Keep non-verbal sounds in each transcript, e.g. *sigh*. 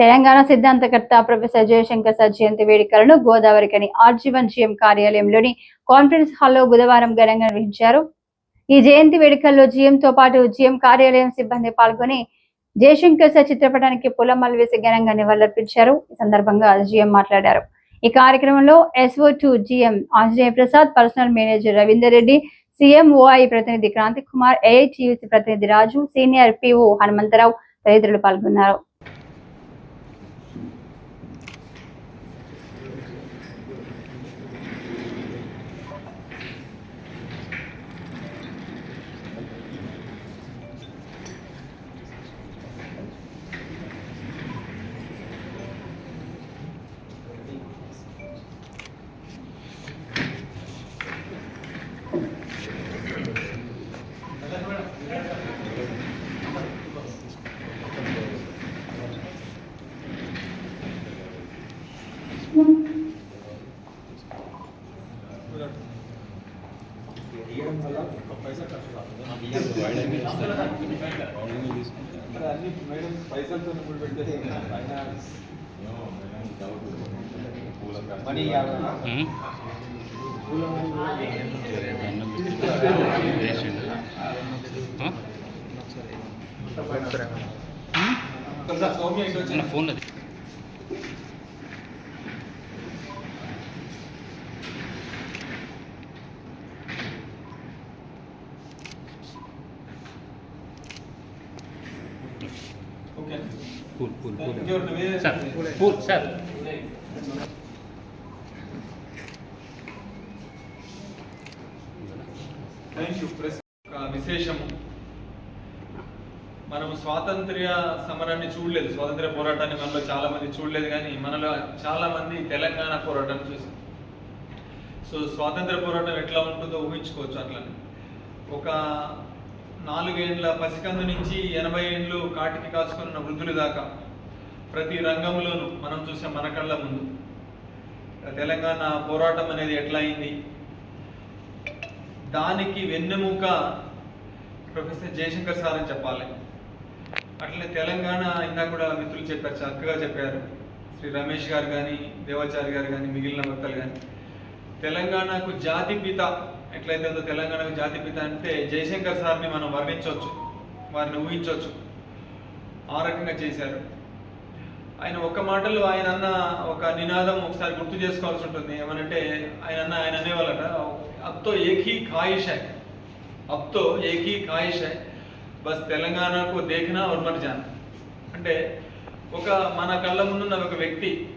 తెలంగాణ సిద్ధాంతకర్త professor Jayashankar sir జయంతి వేడుకలను Godavarikhani R G one GM కార్యాలయంలోని conference హాల్లో బుధవారం ఘనంగా నిర్వహించారు. ఈ జయంతి వేడుకల్లో జీఎం తో పాటు జీఎం కార్యాలయం సిబ్బంది పాల్గొని జయశంకర్ సార్ చిత్రపటానికి పొలమల్ వేసి ఘనంగా నివాళులర్పించారు. ఈ సందర్భంగా జీఎం మాట్లాడారు. ఈ కార్యక్రమంలో S O to GM Anjaneya Prasad personal manager Ravinder Reddy C M O I ప్రతినిధి క్రాంతి కుమార్ ఏఐటియుసి ప్రతినిధి రాజు సీనియర్ పిఓ హనుమంతరావు తదితరులు పాల్గొన్నారు. *laughs* మరి అన్ని మేడం పైసలతో ఇప్పుడు పెడితే ఆయన మనీ యాభైనా? ఒకసారి సౌమ్య ఇటు కూల్ ఇంకెవరు నువ్వే? సార్ కూల్ సార్ విశేషము. మనము స్వాతంత్ర్య సమరాన్ని చూడలేదు. స్వాతంత్ర్య పోరాటాన్ని మనలో చాలా మంది చూడలేదు కానీ మనలో చాలా మంది తెలంగాణ పోరాటాన్ని చూసాం సో స్వాతంత్ర పోరాటం ఎట్లా ఉంటుందో ఊహించుకోవచ్చు అట్లని. ఒక నాలుగేండ్ల పసికందు నుంచి ఎనభై ఏండ్లు కాటికి కాచుకున్న వృద్ధులు దాకా ప్రతి రంగంలోనూ మనం చూసే మన కళ్ళ ముందు. తెలంగాణ పోరాటం అనేది ఎట్లా అయింది దానికి వెన్నెముక ప్రొఫెసర్ జయశంకర్ సార్ అని చెప్పాలి. అట్లనే తెలంగాణ ఇందా కూడా మిత్రులు చెప్పారు చక్కగా చెప్పారు. శ్రీ రమేష్ గారు కానీ దేవాచారి గారు కానీ మిగిలిన వక్తలు కానీ తెలంగాణకు జాతి పిత ఎట్లయితే ఉందో జాతి పిత అంటే జయశంకర్ సార్ని మనం వర్ణించవచ్చు వారిని ఊహించవచ్చు. ఆ రకంగా చేశారు. ఆయన ఒక్క మాటలు ఆయన అన్న ఒక నినాదం ఒకసారి గుర్తు చేసుకోవాల్సి ఉంటుంది. ఏమనంటే ఆయన అన్న ఆయన అనేవాళ్ళట అప్తో ఏకీ ఖాయిష్ అప్తో ఏకీ ఖాయిష్ బస్ తెలంగాణకు దేఖనా और జాన్. అంటే ఒక మన కళ్ళ ముందున్న ఒక వ్యక్తి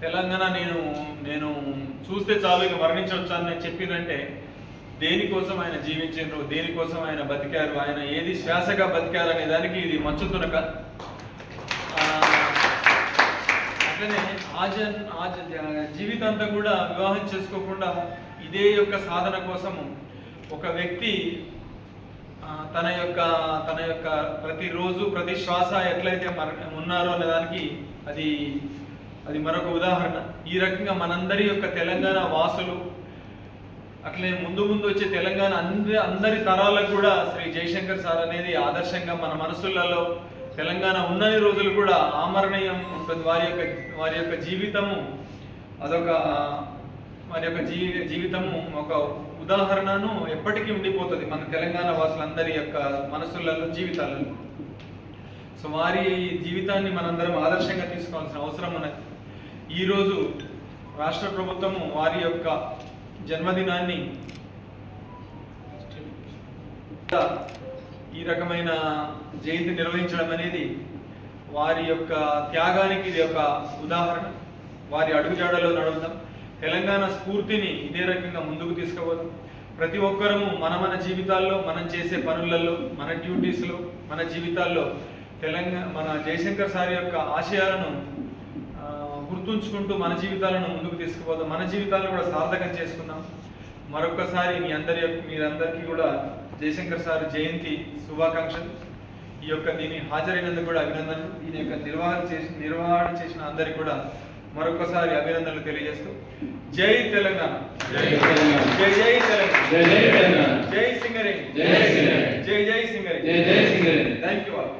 తెలంగాణ నేను నేను చూస్తే చాలు ఇక మరణించవచ్చు అని చెప్పిందంటే దేనికోసం ఆయన జీవించారు దేనికోసం ఆయన బతికారు ఆయన ఏది శ్వాసగా బతికారు అనే దానికి ఇది మంచు తునక. అట్లనే ఆజ ఆజ జీవితంతా కూడా వివాహం చేసుకోకుండా ఇదే యొక్క సాధన కోసము ఒక వ్యక్తి తన యొక్క తన యొక్క ప్రతిరోజు ప్రతి శ్వాస ఎట్లయితే మర ఉన్నారో అనే దానికి అది అది మరొక ఉదాహరణ. ఈ రకంగా మనందరి యొక్క తెలంగాణ వాసులు అట్లే ముందు ముందు వచ్చే తెలంగాణ అందరి అందరి తరాలకు కూడా శ్రీ జయశంకర్ సార్ అనేది ఆదర్శంగా మన మనసులలో తెలంగాణ ఉన్నన్ని రోజులు కూడా ఆమరణీయం ఉంటుంది. వారి యొక్క వారి యొక్క జీవితము అదొక వారి యొక్క జీ జీవితము ఒక ఉదాహరణను ఎప్పటికీ ఉండిపోతుంది మన తెలంగాణ వాసులందరి యొక్క మనసులలో జీవితాలలో. సో వారి జీవితాన్ని మనందరం ఆదర్శంగా తీసుకోవాల్సిన అవసరం ఉన్నది. ఈరోజు రాష్ట్ర ప్రభుత్వము వారి యొక్క జన్మదినాన్ని ఈ రకమైన జయంతి నిర్వహించడం అనేది వారి యొక్క త్యాగానికి ఇది ఒక ఉదాహరణ. వారి అడుగుజాడలో నడుద్దాం. తెలంగాణ స్ఫూర్తిని ఇదే రకంగా ముందుకు తీసుకుపోదాం. ప్రతి ఒక్కరము మన మన జీవితాల్లో మనం చేసే పనులలో మన డ్యూటీస్లో మన జీవితాల్లో తెలంగాణ మన జయశంకర్ సార్ యొక్క ఆశయాలను గుర్తుంచుకుంటూ మన జీవితాలను ముందుకు తీసుకుపోదాం. మన జీవితాలను కూడా సార్థకం చేసుకుందాం. మరొకసారి మీ అందరి యొక్క మీరందరికీ కూడా జయశంకర్ సార్ జయంతి శుభాకాంక్షలు. ఈ యొక్క దీని హాజరైనందుకు కూడా అభినందనలు. దీని యొక్క నిర్వహణ చేసి నిర్వహణ చేసిన అందరికి కూడా మరొకసారి అభినందనలు తెలియజేస్తూ జై తెలంగాణ. జై. జై జై తెలంగాణ. జై జై తెలంగాణ. జై సింగరేణి. జై. జై జై సింగరేణి. జై జై